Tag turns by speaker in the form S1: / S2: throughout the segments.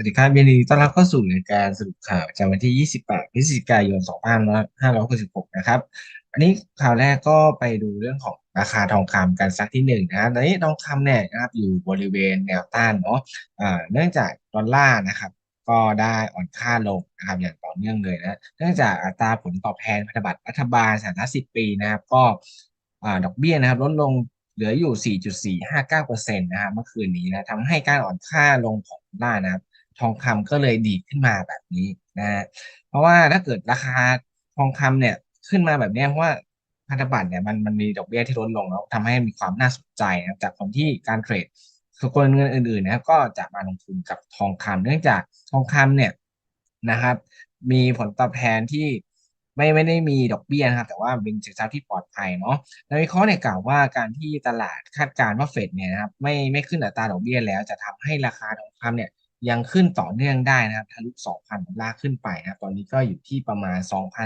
S1: วัสดีครับยินดีต้อนรับเข้าสู่รายการสรุปข่าวประจำวันที่ 28 พฤศจิกายน 2566 นะครับ อันนี้ข่าวแรกก็ไปดูเรื่องของราคาทองคำกันสักที่หนึ่งนะตอนนี้ทองคำเนี่ยนะครับอยู่บริเวณแนวต้านเนาะอ่าเนื่องจากดอลลาร์นะครับ ก็ได้อ่อนค่าลงนะครับอย่างต่อเนื่องเลยนะ เนื่องจากอัตราผลตอบแทนพันธบัตรรัฐบาลสถานะ10 ปีนะครับ ก็อ่าดอกเบี้ยนะครับลดลงเหลืออยู่ 4.459%นะครับเมื่อคืนนี้นะทำให้การอ่อนค่าลงของดอลลาร์นะครับ ทองคำก็เลยดีขึ้นมาแบบนี้นะฮะเพราะว่าถ้าเกิดราคาทองคำเนี่ยขึ้นมาแบบนี้เพราะว่าพันธบัตรเนี่ยมันมันมีดอกเบี้ยที่ลดลงแล้วทำให้มีความน่าสนใจนะจากคนที่การเทรดคนเงินอื่นๆนะครับก็จะมาลงทุนกับทองคำเนื่องจากทองคำเนี่ยนะครับ มีผลตอบแทนที่ไม่ไม่ได้มีดอกเบี้ยนะครับ แต่ว่าเป็นสินทรัพย์ที่ปลอดภัยเนาะในวิเคราะห์เนี่ยกล่าวว่าการที่ตลาดคาดการณ์ว่าเฟดเนี่ยนะครับไม่ไม่ขึ้นอัตราดอกเบี้ยแล้วจะทำให้ราคาทองคำเนี่ย ยังขึ้นต่อเนื่องได้นะครับทะลุ2,000ดอลลาร์ขึ้นไปนะครับตอนนี้ก็อยู่ที่ประมาณ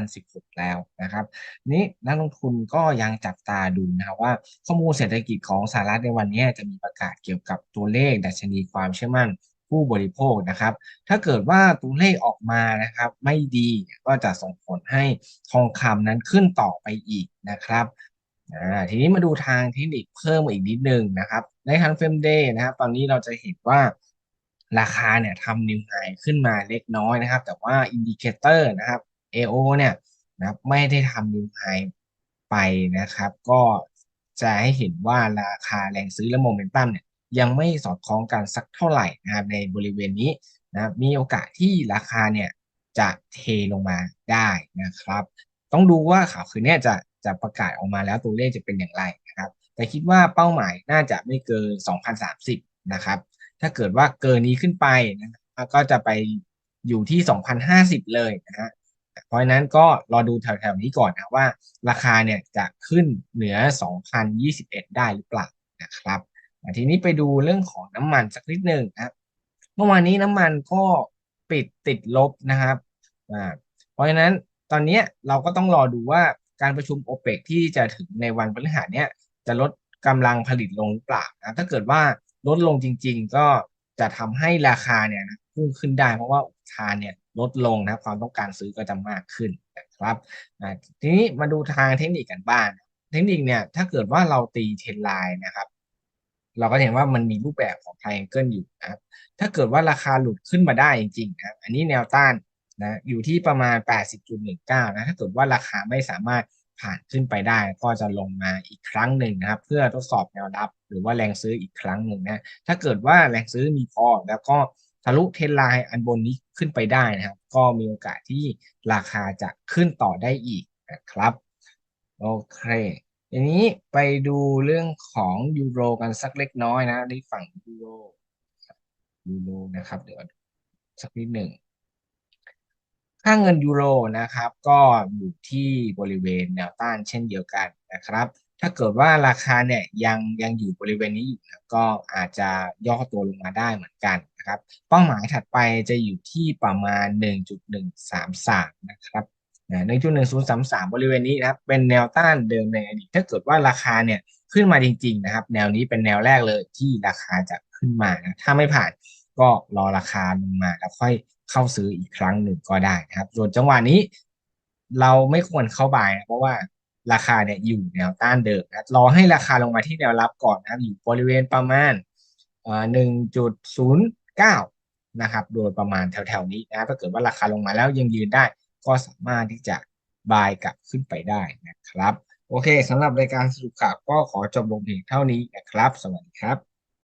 S1: 2,016 แล้วนะครับนี้นักลงทุนก็ยังจับตาดูนะครับว่าข้อมูลเศรษฐกิจของสหรัฐในวันนี้จะมีประกาศเกี่ยวกับตัวเลขดัชนีความเชื่อมั่นผู้บริโภคนะครับ ถ้าเกิดว่าตัวเลขออกมานะครับไม่ดีก็จะส่งผลให้ทองคำนั้นขึ้นต่อไปอีกนะครับทีนี้มาดูทางเทคนิคเพิ่มอีกนิดนึงนะครับ ในทางเฟรมเดย์นะครับ ตอนนี้เราจะเห็นว่า ราคาเนี่ยทำนิวไฮขึ้นมาเล็กน้อยนะครับ แต่ว่าอินดิเคเตอร์นะครับ AO เนี่ยนะครับไม่ได้ทำนิวไฮไปนะครับ ก็จะให้เห็นว่าราคาแรงซื้อและโมเมนตัมเนี่ยยังไม่สอดคล้องกันสักเท่าไหร่นะครับในบริเวณนี้นะมีโอกาสที่ราคาเนี่ยจะเทลงมาได้นะครับ ต้องดูว่าข่าวคืนนี้จะจะประกาศออกมาแล้วตัวเลขจะเป็นอย่างไรนะครับ แต่คิดว่าเป้าหมายน่าจะไม่เกิน 2030 นะครับ ถ้าเกิดว่าเกินนี้ขึ้นไปนะก็จะไปอยู่ที่ 2,050 เลยนะฮะเพราะฉะนั้นก็รอดูแถวๆนี้ก่อนนะว่าราคาเนี่ยจะขึ้นเหนือ 2,021 ได้หรือเปล่านะครับทีนี้ไปดูเรื่องของน้ำมันสักนิดหนึ่งนะเมื่อวานนี้น้ำมันก็ปิดติดลบนะครับเพราะฉะนั้นตอนนี้เราก็ต้องรอดูว่าการประชุมโอเปกที่จะถึงในวันพฤหัสเนี่ยจะลดกำลังผลิตลงหรือเปล่านะถ้าเกิดว่า ลดลงจริง ๆ ก็จะทำให้ราคาเนี่ยนะพุ่งขึ้นได้ เพราะว่าอุทานเนี่ยลดลงนะความต้องการซื้อก็จะมากขึ้นนะครับทีนี้มาดูทางเทคนิคกันบ้างเทคนิคเนี่ยถ้าเกิดว่าเราตีเทรนไลน์นะครับ เราก็เห็นว่ามันมีรูปแบบของไทแองเกิลอยู่นะครับ ถ้าเกิดว่าราคาหลุดขึ้นมาได้จริงๆนะอันนี้แนวต้านนะอยู่ที่ประมาณ 80.19นะถ้าเกิดว่าราคาไม่สามารถ ผ่านขึ้นไปได้ก็จะลงมาอีกครั้งหนึ่งนะครับ เพื่อทดสอบแนวรับ หรือว่าแรงซื้ออีกครั้งหนึ่งนะถ้าเกิดว่าแรงซื้อมีพอแล้วก็ทะลุเทนไลน์อันบนนี้ขึ้นไปได้นะครับ ก็มีโอกาสที่ราคาจะขึ้นต่อได้อีกนะครับโอเคทีนี้ไปดูเรื่องของยูโรกันสักเล็กน้อยนะในฝั่งยูโรยูโรนะครับ เดี๋ยวสักนิดหนึ่ง ค่าเงินยูโรนะครับ ก็อยู่ที่บริเวณแนวต้านเช่นเดียวกันนะครับ ถ้าเกิดว่าราคาเนี่ยยังยังอยู่บริเวณนี้อยู่นะก็อาจจะย่อตัวลงมาได้เหมือนกันนะครับ เป้าหมายถัดไปจะอยู่ที่ประมาณ 1.133 นะครับหนึ่งจุดหนึ่งศูนย์สามสามบริเวณนี้นะครับ เป็นแนวต้านเดิมในอดีตถ้าเกิดว่าราคาเนี่ยขึ้นมาจริง ๆ นะครับ แนวนี้เป็นแนวแรกเลยที่ราคาจะขึ้นมานะถ้าไม่ผ่านก็รอราคาลงมาแล้วค่อย เข้าซื้ออีกครั้งหนึ่งก็ได้นะครับ ส่วนจังหวะนี้ เราไม่ควรเข้าบายนะเพราะว่าราคาเนี่ยอยู่แนวต้านเดิมนะรอให้ราคาลงมาที่แนวรับก่อนนะอยู่บริเวณประมาณหนึ่งจุดศูนย์เก้านะครับโดยประมาณแถวๆนี้นะถ้าเกิดว่าราคาลงมาแล้วยังยืนได้ ก็สามารถที่จะบายกลับขึ้นไปได้นะครับ โอเคสำหรับรายการสรุปข่าวก็ขอจบลงเพียงเท่านี้นะครับ สวัสดีครับ